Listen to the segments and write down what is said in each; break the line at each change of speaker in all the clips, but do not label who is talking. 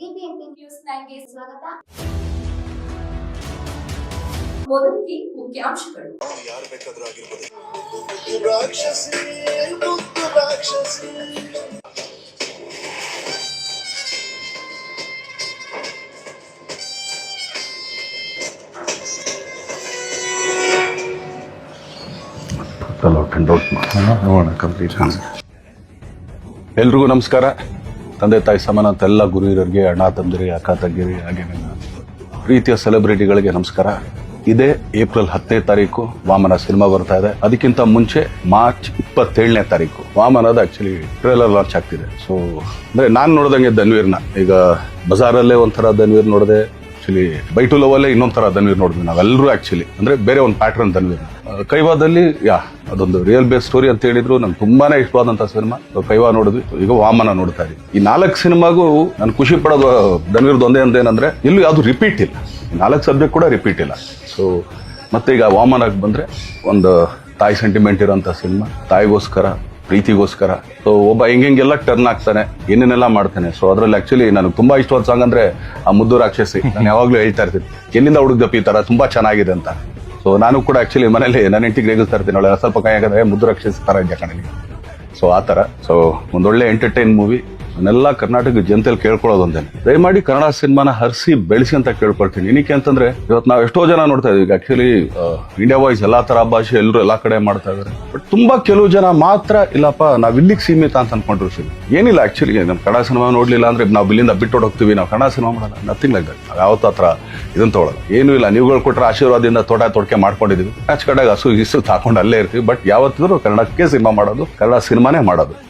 BBMP news ನೈನ್ಗೆ ಸ್ವಾಗತ. ಮೊದಲಿಗೆ ಮುಖ್ಯಾಂಶಗಳು.
ಯಾರು ಬೇಕಾದ್ರೂ ಆಗಿರ್ಬೋದು. ರಾಕ್ಷಸಿ ಮುದ್ದು ರಾಕ್ಷಸಿ.
ಔಟ್ ಅಂಡ್ ಔಟ್ ನೋಡೋಣ ಕಂಪ್ಲೀಟ್ ಎಲ್ರಿಗೂ ನಮಸ್ಕಾರ. ತಂದೆ ತಾಯಿ ಸಮಾನ ಅಂತ ಎಲ್ಲ ಗುರು ಹಿರಿಯರಿಗೆ ಅಣ್ಣ ತಂದಿರಿ ಅಕ್ಕ ತಂಗಿರಿ ಹಾಗೆ ಪ್ರೀತಿಯ ಸೆಲೆಬ್ರಿಟಿಗಳಿಗೆ ನಮಸ್ಕಾರ. ಇದೇ ಏಪ್ರಿಲ್ ಹತ್ತನೇ ತಾರೀಕು ವಾಮನ ಸಿನಿಮಾ ಬರ್ತಾ ಇದೆ. ಅದಕ್ಕಿಂತ ಮುಂಚೆ ಮಾರ್ಚ್ ಇಪ್ಪತ್ತೇಳನೇ ತಾರೀಕು. ವಾಮನದ ಆಕ್ಚುಲಿ ಟ್ರೇಲರ್ ಲಾಂಚ್ ಆಗ್ತಿದೆ. ಸೊ ಅಂದ್ರೆ ನಾನು ನೋಡ್ದಂಗೆ ಧನ್ವೀರ್ನ. ಈಗ ಬಜಾರಲ್ಲೇ ಒಂಥರ ಧನ್ವೀರ್ ನೋಡಿದೆ ಆಕ್ಚುಲಿ ಬೈಟು ಲವಲ್ಲೇ ಇನ್ನೊಂದು ಥರ ಧನ್ವೀರ್ ನೋಡಿದ್ವಿ ನಾವೆಲ್ಲರೂ ಆಕ್ಚುಲಿ ಅಂದರೆ ಬೇರೆ ಒಂದು ಪ್ಯಾಟ್ರನ್ ಧನ್ವೀರ್ ಕೈವಾದಲ್ಲಿ, ಯಾ, ಅದೊಂದು ರಿಯಲ್ ಬೇಸ್ ಸ್ಟೋರಿ ಅಂತ ಹೇಳಿದ್ರು. ನಂಗೆ ತುಂಬಾನೇ ಇಷ್ಟವಾದಂಥ ಸಿನಿಮಾ ಕೈವಾ ನೋಡಿದ್ವಿ. ಈಗ ವಾಮನ ನೋಡ್ತಾ ಇದ್ದೀವಿ. ಈ ನಾಲ್ಕು ಸಿನಿಮಾಗೂ ನಾನು ಖುಷಿ ಪಡೋದು ಧನ್ವೀರ್ದು ಒಂದೇ ಅಂತ ಏನಂದ್ರೆ ಇಲ್ಲೂ ಯಾವುದು ರಿಪೀಟ್ ಇಲ್ಲ. ನಾಲ್ಕು ಸಬ್ಜೆಕ್ಟ್ ಕೂಡ ರಿಪೀಟ್ ಇಲ್ಲ. ಸೊ ಮತ್ತೆ ಈಗ ವಾಮನಕ್ಕೆ ಬಂದರೆ, ಒಂದು, ತಾಯಿ ಸೆಂಟಿಮೆಂಟ್ ಇರೋಂಥ ಸಿನಿಮಾ ತಾಯಿಗೋಸ್ಕರ ಪ್ರೀತಿಗೋಸ್ಕರ. ಸೊ ಒಬ್ಬ ಹೆಂಗೆಲ್ಲ ಟರ್ನ್ ಆಗ್ತಾನೆ, ಏನೇನೆಲ್ಲ ಮಾಡ್ತಾನೆ. ಸೊ ಅದ್ರಲ್ಲಿ ಆಕ್ಚುಲಿ ನನಗೆ ತುಂಬಾ ಇಷ್ಟವಾದ ಸಾಂಗ್ ಅಂದ್ರೆ ಆ ಮುದ್ದು ರಾಕ್ಷಸಿ. ನಾನು ಯಾವಾಗ್ಲೂ ಹೇಳ್ತಾ ಇರ್ತೀನಿ, ಎಲ್ಲಿಂದ ಹುಡುಗಪ್ಪ ಈ ತರ? ತುಂಬಾ ಚೆನ್ನಾಗಿದೆ ಅಂತ. ಸೊ ನಾನು ಕೂಡ ಆಕ್ಚುಲಿ ಮನೇಲಿ ನನ್ನ ಇಂಟಿಗೆ ರೇಗಿಸ್ತಾ ಇರ್ತೀನಿ ಅವಳೆ ಸ್ವಲ್ಪ ಕೈ ಮುದ್ದು ರಾಕ್ಷಸಿ ತರ ಇದೆಯಾ ಕಣಲಿ ಸೊ ಆ ತರ. ಸೊ ಒಂದೊಳ್ಳೆ ಎಂಟರ್ಟೈನ್ ಮೂವಿ ನಾನೆಲ್ಲ ಕರ್ನಾಟಕ ಜನತೆಯಲ್ಲಿ ಕೇಳ್ಕೊಳ್ಳೋದೊಂದೇ ದಯಮಾಡಿ ಕನ್ನಡ ಸಿನಿಮಾನ ಹರಿಸಿ ಬೆಳೆಸಿ ಅಂತ ಕೇಳ್ಕೊಳ್ತೀನಿ. ಏನಕ್ಕೆ ಅಂತಂದ್ರೆ, ಇವತ್ತು ನಾವು ಎಷ್ಟೋ ಜನ ನೋಡ್ತಾ ಇದೀವಿ ಆಕ್ಚುಲಿ ಇಂಡಿಯಾ ವಾಯ್ಸ್ ಎಲ್ಲಾ ತರ ಭಾಷೆ ಎಲ್ಲರೂ ಎಲ್ಲಾ ಕಡೆ ಮಾಡ್ತಾ ಇದಾರೆ. ಬಟ್ ತುಂಬಾ ಕೆಲವು ಜನ ಮಾತ್ರ, ಇಲ್ಲಪ್ಪ, ನಾವ್ ಇಲ್ಲಿಗೆ ಸೀಮಿತ ಅಂತ ಅನ್ಕೊಂಡಿರ್ತೀವಿ ಏನಿಲ್ಲ ಆಕ್ಚುಲಿ ನಮ್ ಕನ್ನಡ ಸಿನಿಮಾ ನೋಡ್ಲಿಲ್ಲ ಅಂದ್ರೆ ನಾವು ಇಲ್ಲಿಂದ ಬಿಟ್ಟು ಹೋಗ್ತೀವಿ. ನಾವು ಕನ್ನಡ ಸಿನಿಮಾ ಮಾಡಲ್ಲ. ನಥಿಂಗ್ ಲೈಕ್ ದಟ್ ನಾವು ಯಾವತ್ತ ಹತ್ರ ಇದನ್ನ ತಗೊಳ್ಳಲ್ಲ ಏನೂ ಇಲ್ಲ. ನೀವುಗಳು ಕೊಟ್ಟರೆ ಆಶೀರ್ವಾದದಿಂದ ತೋಟ ತೊಡಕೆ ಮಾಡ್ಕೊಂಡಿದೀವಿ. ಕಡೆಗೆ ಹಸು ಹಿಸು ಹಾಕೊಂಡು ಅಲ್ಲೇ ಇರ್ತೀವಿ. ಬಟ್ ಯಾವತ್ತಿದ್ರು ಕನ್ನಡಕ್ಕೆ ಸಿನಿಮಾ ಮಾಡೋದು, ಕನ್ನಡ ಸಿನಿಮಾನೇ ಮಾಡೋದು.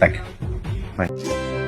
Thank you. Bye.